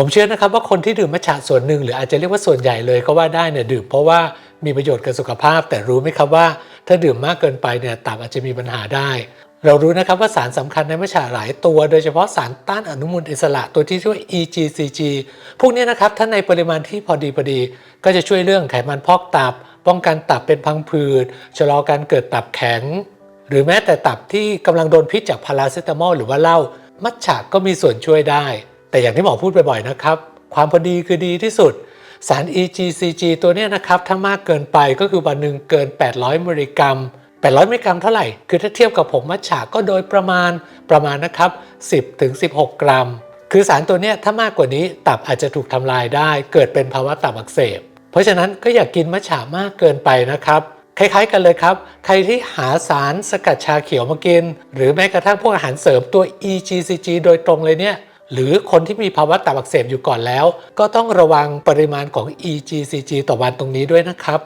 ผมเชื่อนะครับว่าคนที่ดื่มมัทฉะส่วนหนึ่งหรืออาจจะเรียกว่าส่วนใหญ่เลยก็ว่าได้เนี่ยดื่มเพราะว่ามีประโยชน์กับสุขภาพ แต่รู้ไหมครับว่า ถ้าดื่มมากเกินไปเนี่ยตับอาจจะมีปัญหาได้ เรารู้นะครับว่าสารสำคัญในมัทฉะหลายตัว โดยเฉพาะสารต้านอนุมูลอิสระตัวที่ชื่อว่า EGCG พวกนี้นะครับถ้าในปริมาณที่พอดีพอดี ก็จะช่วยเรื่องไขมันพอกตับ ป้องกันตับเป็นพังผืดชะลอการเกิดตับแข็ง หรือแม้แต่ตับที่กำลังโดนพิษจากพาราเซตามอลหรือว่าเหล้ามัทฉะก็มีส่วนช่วยได้ แต่อย่างที่หมอพูดบ่อยๆนะครับ ความพอดีคือดีที่สุด สาร EGCG ตัวนี้นะครับ ถ้ามากเกินไปก็คือวันหนึ่งเกิน 800มิลลิกรัม 800มิลลิกรัมเท่าไหร่ คือถ้าเทียบกับผงมัทฉะก็โดยประมาณประมาณนะครับ 10ถึง16 กรัม คือสารตัวนี้ถ้ามากกว่านี้ตับอาจจะถูกทำลายได้ เกิดเป็นภาวะตับอักเสบ เพราะฉะนั้นก็อย่ากกินมัทฉะมากเกินไปนะครับคล้ายๆกันเลยครับ ใครที่หาสารสกัดชาเขียวมากิน หรือแม้กระทั่งพวกอาหารเสริมตัว EGCG โดยตรงเลยเนี่ย หรือคนที่มีภาวะตับอักเสบอยู่ก่อนแล้ว ก็ต้องระวังปริมาณของ EGCG ต่อวันตรงนี้ด้วยนะครับ